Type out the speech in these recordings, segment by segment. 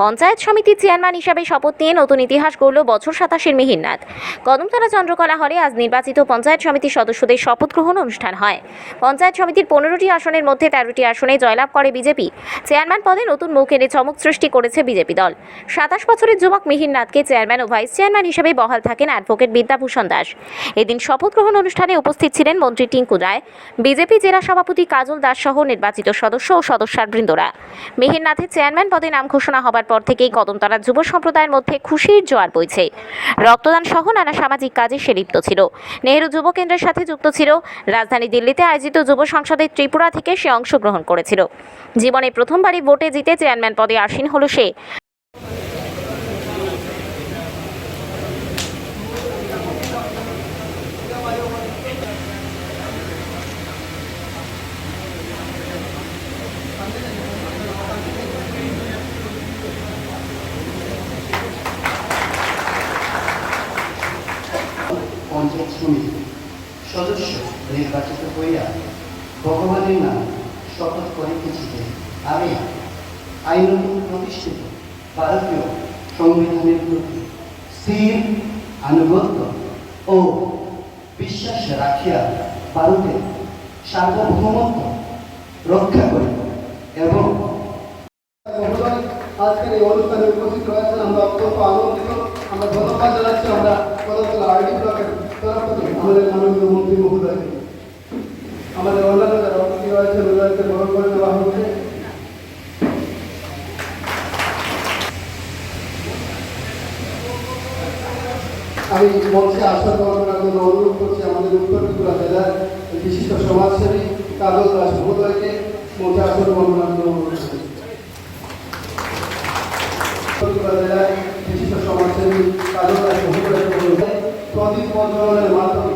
পঞ্চায়েত সমিতির চেয়ারম্যান হিসাবে শপথ নিয়ে নতুন ইতিহাস গড়ল বছর সাতাশের মিহিরনাথ। কদমতলা চন্দ্রকলা হলে আজ নির্বাচিত পঞ্চায়েত সমিতির সদস্যদের শপথ গ্রহণ অনুষ্ঠান হয়। পঞ্চায়েত সমিতির পনেরোটি আসনের মধ্যে তেরোটি আসনে জয়লাভ করে বিজেপি। চেয়ারম্যান পদে নতুন মুখ এনে চমক সৃষ্টি করেছে বিজেপি দল। সাতাশ বছরের যুবক মিহিরনাথকে চেয়ারম্যান ও ভাইস চেয়ারম্যান হিসেবে বহাল থাকেন অ্যাডভোকেট বিদ্যাভূষণ দাস। এদিন শপথ গ্রহণ অনুষ্ঠানে উপস্থিত ছিলেন মন্ত্রী টিঙ্কু রায়, বিজেপি জেলা সভাপতি কাজল দাস সহ নির্বাচিত সদস্য ও সদস্যার বৃন্দরা। মিহিরনাথের চেয়ারম্যান পদে নাম ঘোষণা হবার পর থেকেই কদমতলা যুব সম্প্রদায়ের মধ্যে খুশির জোয়ার বইছে। রক্তদান সহ নানা সামাজিক কাজে সে লিপ্ত ছিল। নেহেরু যুব কেন্দ্রের সাথে যুক্ত ছিল। রাজধানী দিল্লিতে আয়োজিত যুব সংসদের ত্রিপুরা থেকে সে অংশগ্রহণ করেছিল। জীবনে প্রথমবারই ভোটে জিতে চেয়ারম্যান পদে আসীন হল সে। সমিতি সদস্য নির্বাচিত হইয়া ভগবানের নাম শপথ করিতেছি আমি আইনত প্রতিষ্ঠিত ভারতীয় সংবিধানের প্রতি স্থির আনুগত্য ও বিশ্বাস রাখিয়া ভারতের সার্বভৌমত্ব রক্ষা করিব এবং আজকের এই অনুষ্ঠানে উপস্থিত রয়েছেন আমরা অত্যন্ত আনন্দিত। আমরা ধন্যবাদ জানাচ্ছি। আমরা কদমতলা আরডি ব্লকের আমাদের মাননীয় মন্ত্রী মহোদয়কে আমাদের অন্যান্য যারা অতিথি রয়েছেন ওদেরকে বরণ করে দেওয়া হচ্ছে। আমি মঞ্চে গ্রহণ করার জন্য অনুরোধ করছি আমাদের উত্তর ত্রিপুরা জেলার বিশিষ্ট সমাজসেবী কাজল দাস মহোদয়কে মঞ্চে আসন গ্রহণ জন্য অনুরোধ করছি। ত্রিপুরা জেলায় বিশিষ্ট সমাজসেবী কাজল দাস অনুরোধ প্রদীপ প্রজ্বলনের মাধ্যমে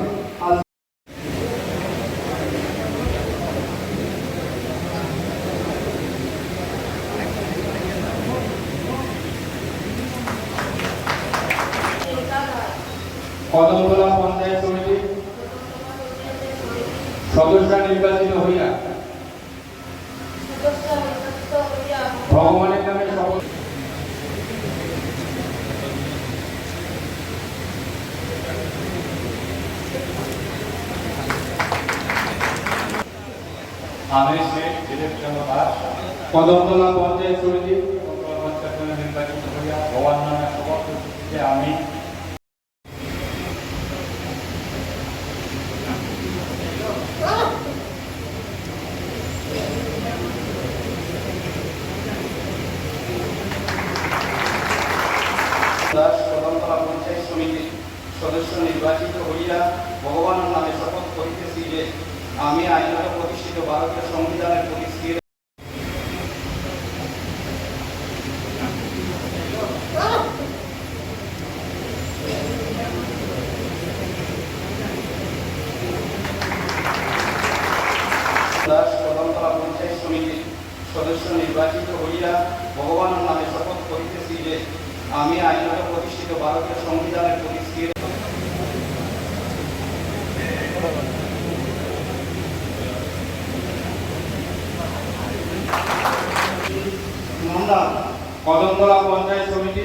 কদমতলা পঞ্চায়েত সমিতি সদস্য নির্বাচিত হইয়া ভগবানের নামে শপথ আমি শ্রী দিলীপ দাস কদমতলা পঞ্চায়েত সমিতি সদস্য নির্বাচিত হইয়া ভগবানের নামে শপথ করিতেছি যে আমি আইনত প্রতিষ্ঠিত ভারতীয় সংবিধানের প্রতি কদমতলা পঞ্চায়েত সমিতির সদস্য নির্বাচিত হইয়া নামে শপথ আমি আইনত প্রতিষ্ঠিত ভারতীয় সংবিধানের প্রতি স্থির কদমতলা পঞ্চায়েত সমিতি।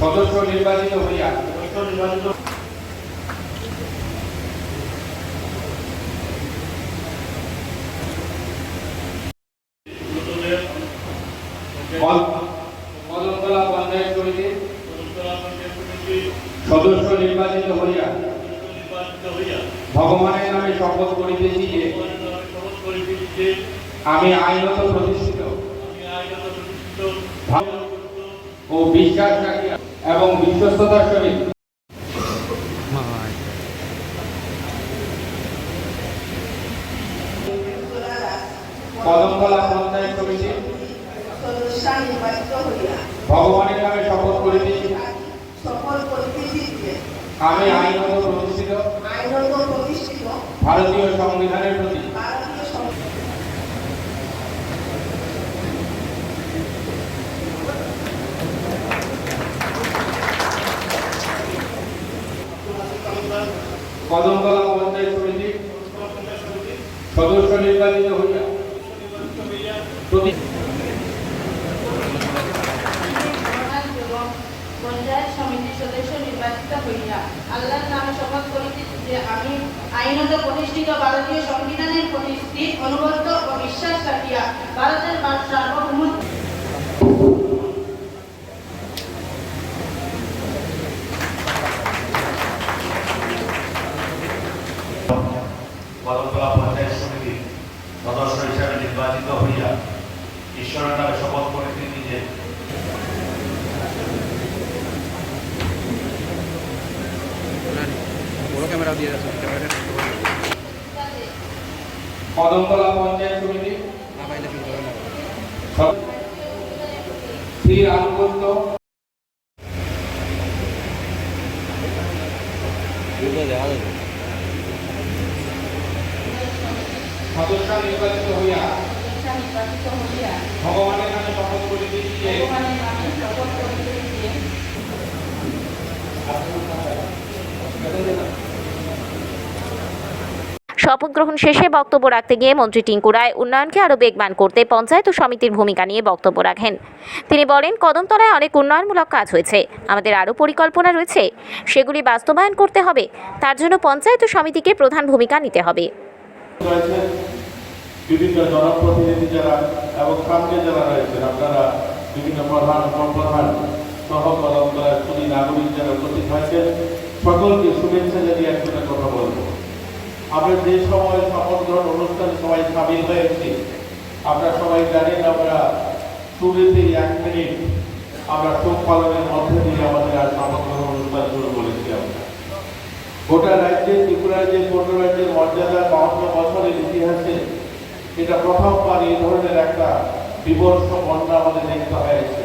সদস্য নির্বাচিত হইয়া। নির্বাচিত ভগবানের নামে শপথ করিতেছি যে, আমি আইনত প্রতিষ্ঠিত ও বিশ্বাস রাখি এবং বিশ্বস্ততার সহিত। কদমতলা পঞ্চায়েত ভগবানের নামে শপথ করিতেছি আমি আইনত প্রতিষ্ঠিত। ভারতীয় সংবিধানের প্রতি কদমতলা পঞ্চায়েত সমিতি সদস্য নির্বাচিত হইয়া সমিতির সদস্য নির্বাচিত হইয়া আল্লাহর নামে শপথ করিতেছি যে আমি আইনত প্রতিষ্ঠিত ভারতীয় সংবিধানের প্রতিষ্ঠিত স্থির অনুবন্ধ ও বিশ্বাস রাখিয়া ভারতের সার্বভৌমত্ব কদমতলা পঞ্চায়েত সমিতির সদস্য হিসাবে নির্বাচিত হইয়া ঈশ্বরের নামে শপথ করেছি নিজে। কদমতলা পঞ্চায়েত সমিতি। শ্রী আনুগত্য সদস্য নির্বাচিত হইয়া ভগবানের নামে শপথ করিতেছি যে শপথ গ্রহণ শেষে বক্তব্য রাখতে গিয়ে মন্ত্রী টিঙ্কু রায় উন্নয়নকে আরও বেগবান করতে পঞ্চায়েত ও সমিতির ভূমিকা নিয়ে বক্তব্য রাখেন। তিনি বলেন, কদমতলায় অনেক উন্নয়নমূলক কাজ হয়েছে। আমাদের আরও পরিকল্পনা রয়েছে। সেগুলি বাস্তবায়ন করতে হবে। তার জন্য পঞ্চায়েত ও সমিতিকে প্রধান ভূমিকা নিতে হবে। বিভিন্ন জনপ্রতিনিধি যারা এবং যারা রয়েছেন, আপনারা বিভিন্ন প্রধান উপপ্রধান নাগরিক যারা হয়েছেন, সকলকে শুভেচ্ছা জানিয়ে একটা কথা বলব। আমরা যে সময় শপথ গ্রহণ অনুষ্ঠানে সবাই সামিল হয়েছি, আমরা সবাই জানেন আমরা শুরুতেই এক মিনিট, আমরা শোক পালনের মধ্যে দিয়ে আমাদের আর শপথ গ্রহণ অনুষ্ঠান শুরু করেছি আমরা। গোটা রাজ্যে, ত্রিপুরা রাজ্যের পনেরো রাজ্যের মর্যাদা বাহান্ন বছরের ইতিহাসে এটা প্রথমবার এই ধরনের একটা বিবর্ষ বন্যা আমাদের দেখতে হয়েছে।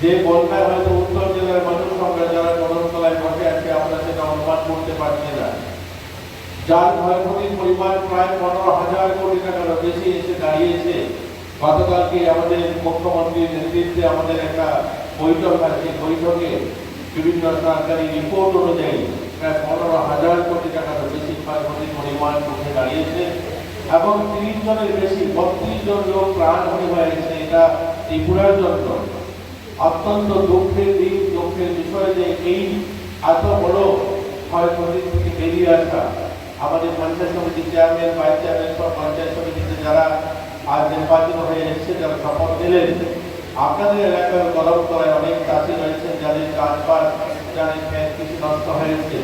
যে বন্যায় হয়তো উত্তর জেলার মানুষ আমরা যারা কদমতলায় বসে আছে, আমরা সেটা অনুমান করতে পারছি না। যার ক্ষয়ক্ষতির পরিমাণ প্রায় পনেরো হাজার কোটি টাকার বেশি এসে দাঁড়িয়েছে। গতকালকে আমাদের মুখ্যমন্ত্রীর নেতৃত্বে আমাদের একটা বৈঠক আছে বৈঠকে বিভিন্ন সরকারি রিপোর্ট অনুযায়ী প্রায় পনেরো হাজার কোটি টাকার বেশি ক্ষয়ক্ষতির পরিমাণ উঠে দাঁড়িয়েছে এবং তিরিশ জনের বেশি, বত্রিশ জন লোক প্রাণহানি হয়েছে। এটা ত্রিপুরার জন্য অত্যন্ত দুঃখের দিক, দুঃখের বিষয় যে এই এত বড় ক্ষয়ক্ষতি থেকে বেরিয়ে আসা আমাদের পঞ্চায়েত সমিতির চেয়ারম্যান ভাইস চেয়ারম্যান পঞ্চায়েত সমিতিতে যারা আজ নির্বাচিত হয়ে এসেছে, যারা শপথ নিলেন, আপনাদের এলাকার কলম তলায় অনেক চাষি রয়েছেন, যাদের চাষবাস, যাদের কৃষি নষ্ট হয়েছে।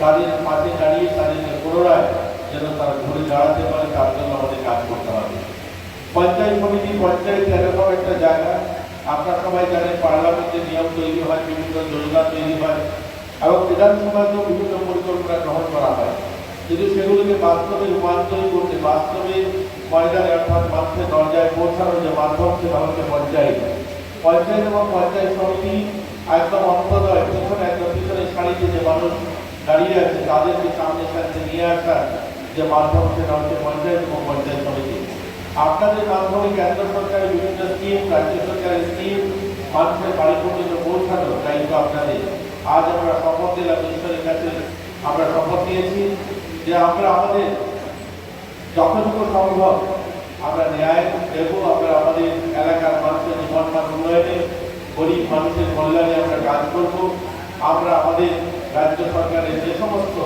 তাদের পাশে দাঁড়িয়ে, তাদেরকে পুনরায় যেন তারা ঘুরে দাঁড়াতে পারে, তার জন্য আমাদের কাজ করতে হবে। পঞ্চায়েত সমিতি, পঞ্চায়েত এরকম একটা জায়গা। আপনারা সবাই জানেন, পার্লামেন্টে নিয়ম তৈরি হয়, বিভিন্ন যোজনা তৈরি হয়, এবং বিধানসভাতেও বিভিন্ন পরিকল্পনা গ্রহণ করা হয়। কিন্তু সেগুলোকে বাস্তবে রূপান্তর করতে বাস্তবে ময়দানে অর্থাৎ মানুষের দরজায় পৌঁছানোর যে মাধ্যম, সেটা হচ্ছে পঞ্চায়েত। পঞ্চায়েত এবং পঞ্চায়েত সমিতি একদম অন্তদয় পিছনে, একদম পিছনে সারিতে যে মানুষ দাঁড়িয়ে আছে, তাদেরকে সামনে সামনে নিয়ে আসার যে মাধ্যম, সেটা হচ্ছে পঞ্চায়েত এবং পঞ্চায়েত সমিতি। আপনাদের মাধ্যমে কেন্দ্র সরকারের বিভিন্ন স্কিম, রাজ্য সরকারের স্কিম মানুষের বাড়ি পর্যন্ত পৌঁছানোর দায়িত্ব আপনাদের। আজ আমরা শপথ দিলাম ঈশ্বরের কাছে আমরা শপথ নিয়েছি। যে আমরা আমাদের যতটুকু সম্ভব আমরা ন্যায় দেব, আমরা আমাদের এলাকার মানুষের জীবনমান উন্নয়নে, গরিব মানুষের কল্যাণে আমরা কাজ করব। আমরা আমাদের রাজ্য সরকারের যে সমস্ত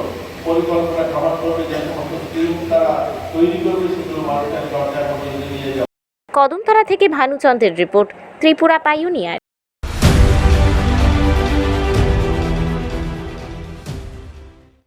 পরিকল্পনা গ্রহণ করবে, যে সমস্ত স্কিম তারা তৈরি করবে, সেগুলো মানুষের পর্যন্ত নিয়ে যাবে। কদমতলা থেকে ভানুচন্দ্রের রিপোর্ট, ত্রিপুরা পাইওনিয়ার।